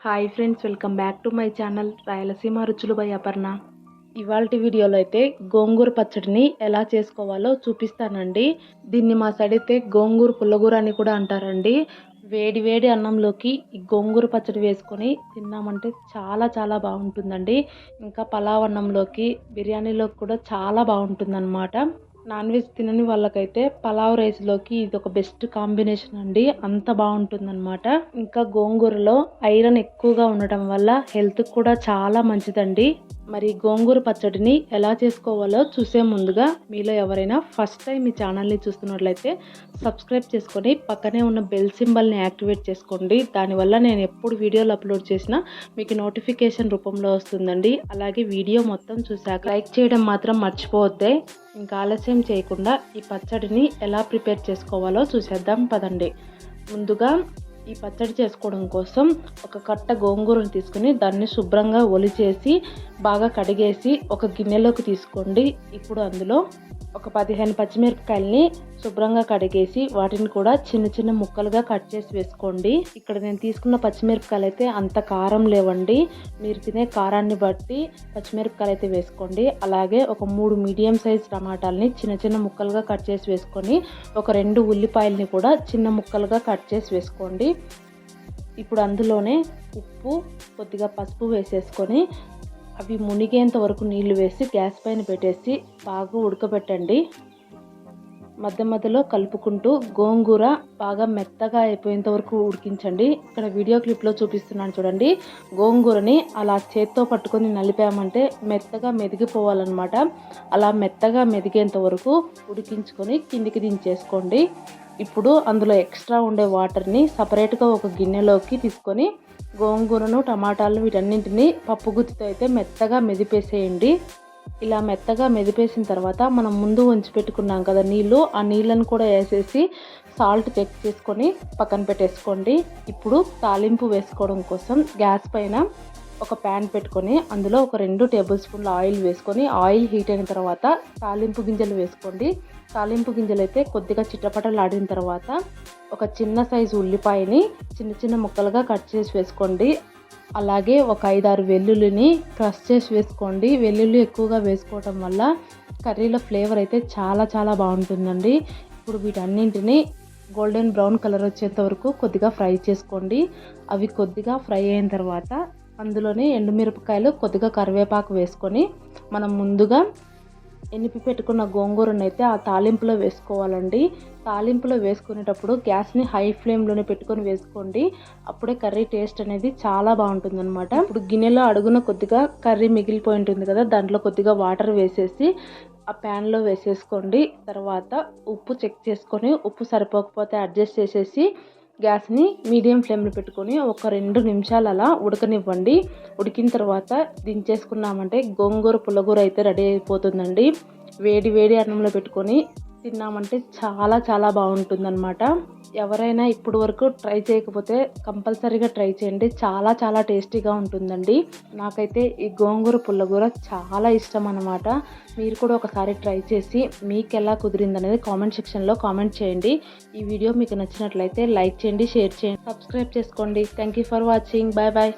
Hi friends welcome back to my channel Rayalaseema రుచులు by Aparna ఇవాళ వీడియోలో అయితే గోంగూర పచ్చడిని ఎలా చేసుకోవాలో చూపిస్తానండి. దీన్ని మా సైడ్ అయితే గోంగూర పుల్లగూర అని కూడా అంటారండి. వేడి వేడి అన్నంలోకి ఈ గోంగూర పచ్చడి వేసుకొని తిన్నామంటే చాలా చాలా బాగుంటుందండి. ఇంకా పలావ్ అన్నంలోకి బిర్యానీలోకి కూడా చాలా బాగుంటుందన్నమాట. నాన్ వెజ్ తినని వాళ్ళకైతే పలావ్ రైస్లోకి ఇది ఒక బెస్ట్ కాంబినేషన్ అండి. అంత బాగుంటుందన్నమాట. ఇంకా గోంగూరలో ఐరన్ ఎక్కువగా ఉండటం వల్ల హెల్త్ కూడా చాలా మంచిదండి. మరి గోంగూర పచ్చడిని ఎలా చేసుకోవాలో చూసే ముందుగా మీలో ఎవరైనా ఫస్ట్ టైం ఈ ఛానల్ని చూస్తున్నట్లయితే సబ్స్క్రైబ్ చేసుకొని పక్కనే ఉన్న బెల్ సింబల్ని యాక్టివేట్ చేసుకోండి. దానివల్ల నేను ఎప్పుడు వీడియోలు అప్లోడ్ చేసినా మీకు నోటిఫికేషన్ రూపంలో వస్తుందండి. అలాగే వీడియో మొత్తం చూశాక లైక్ చేయడం మాత్రం మర్చిపోతే ఇంకా ఆలస్యం చేయకుండా ఈ పచ్చడిని ఎలా ప్రిపేర్ చేసుకోవాలో చూసేద్దాం పదండి. ముందుగా ఈ పచ్చడి చేసుకోవడం కోసం ఒక కట్ట గోంగూరను తీసుకుని దాన్ని శుభ్రంగా ఒలిచేసి బాగా కడిగేసి ఒక గిన్నెలోకి తీసుకోండి. ఇప్పుడు అందులో ఒక పదిహేను పచ్చిమిరపకాయలని శుభ్రంగా కడిగేసి వాటిని కూడా చిన్న చిన్న ముక్కలుగా కట్ చేసి వేసుకోండి. ఇక్కడ నేను తీసుకున్న పచ్చిమిరపకాయలు అయితే అంత కారం లేవండి. మీరు తినే కారాన్ని బట్టి పచ్చిమిరపకాయలు అయితే వేసుకోండి. అలాగే ఒక మూడు మీడియం సైజ్ టమాటాలని చిన్న చిన్న ముక్కలుగా కట్ చేసి వేసుకొని ఒక రెండు ఉల్లిపాయలని కూడా చిన్న ముక్కలుగా కట్ చేసి వేసుకోండి. ఇప్పుడు అందులోనే ఉప్పు కొద్దిగా పసుపు వేసేసుకొని అవి మునిగేంత వరకు నీళ్ళు వేసి గ్యాస్ పైన పెట్టేసి బాగా ఉడకబెట్టండి. మధ్య మధ్యలో కలుపుకుంటూ గోంగూర బాగా మెత్తగా అయిపోయేంత వరకు ఉడికించండి. ఇక్కడ వీడియో క్లిప్లో చూపిస్తున్నాను చూడండి. గోంగూరని అలా చేత్తో పట్టుకొని నలిపామంటే మెత్తగా మెదిగిపోవాలన్నమాట. అలా మెత్తగా మెదిగేంత వరకు ఉడికించుకొని కిందికి దించేసుకోండి. ఇప్పుడు అందులో ఎక్స్ట్రా ఉండే వాటర్ని సపరేట్గా ఒక గిన్నెలోకి తీసుకొని గోంగూరను టమాటాలు వీటన్నింటినీ పప్పు గుత్తితో అయితే మెత్తగా మెదిపేసేయండి. ఇలా మెత్తగా మెదిపేసిన తర్వాత మనం ముందు ఉంచి పెట్టుకున్నాం కదా నీళ్ళు ఆ నీళ్ళను కూడా వేసేసి సాల్ట్ చెక్ చేసుకొని పక్కన పెట్టేసుకోండి. ఇప్పుడు తాలింపు వేసుకోవడం కోసం గ్యాస్ పైన ఒక ప్యాన్ పెట్టుకొని అందులో ఒక రెండు టేబుల్ స్పూన్ల ఆయిల్ వేసుకొని ఆయిల్ హీట్ అయిన తర్వాత తాలింపు గింజలు వేసుకోండి. తాలింపు గింజలు అయితే కొద్దిగా చిట్టపటలు ఆడిన తర్వాత ఒక చిన్న సైజు ఉల్లిపాయని చిన్న చిన్న ముక్కలుగా కట్ చేసి వేసుకోండి. అలాగే ఒక ఐదారు వెల్లుల్లిని క్రష్ చేసి వేసుకోండి. వెల్లుల్లి ఎక్కువగా వేసుకోవటం వల్ల కర్రీలో ఫ్లేవర్ అయితే చాలా చాలా బాగుంటుందండి. ఇప్పుడు వీటన్నింటిని గోల్డెన్ బ్రౌన్ కలర్ వచ్చేంత వరకు కొద్దిగా ఫ్రై చేసుకోండి. అవి కొద్దిగా ఫ్రై అయిన తర్వాత అందులోనే ఎండుమిరపకాయలు కొద్దిగా కరివేపాకు వేసుకొని మనం ముందుగా ఎనిపి పెట్టుకున్న గోంగూరను అయితే ఆ తాలింపులో వేసుకోవాలండి. తాలింపులో వేసుకునేటప్పుడు గ్యాస్ని హై ఫ్లేమ్లోనే పెట్టుకొని వేసుకోండి. అప్పుడే కర్రీ టేస్ట్ అనేది చాలా బాగుంటుంది అనమాట ఇప్పుడు గిన్నెలో అడుగున కొద్దిగా కర్రీ మిగిలిపోయి ఉంటుంది కదా దాంట్లో కొద్దిగా వాటర్ వేసేసి ఆ ప్యాన్లో వేసేసుకోండి. తర్వాత ఉప్పు చెక్ చేసుకొని ఉప్పు సరిపోకపోతే అడ్జస్ట్ చేసేసి గ్యాస్ని మీడియం ఫ్లేమ్లో పెట్టుకొని ఒక రెండు నిమిషాలు అలా ఉడకనివ్వండి. ఉడికిన తర్వాత దించేసుకున్నామంటే గోంగూర పుల్లగూర అయితే రెడీ అయిపోతుందండి. వేడి వేడి అన్నంలో పెట్టుకొని తిన్నామంటే చాలా చాలా బాగుంటుందన్నమాట. ఎవరైనా ఇప్పుడు వరకు ట్రై చేయకపోతే కంపల్సరీగా ట్రై చేయండి. చాలా చాలా టేస్టీగా ఉంటుందండి. నాకైతే ఈ గోంగూర పుల్లగూర చాలా ఇష్టం అనమాట మీరు కూడా ఒకసారి ట్రై చేసి మీకు ఎలా కుదిరింది అనేది కామెంట్ సెక్షన్లో కామెంట్ చేయండి. ఈ వీడియో మీకు నచ్చినట్లయితే లైక్ చేయండి షేర్ చేయండి సబ్స్క్రైబ్ చేసుకోండి. Thank you for watching bye bye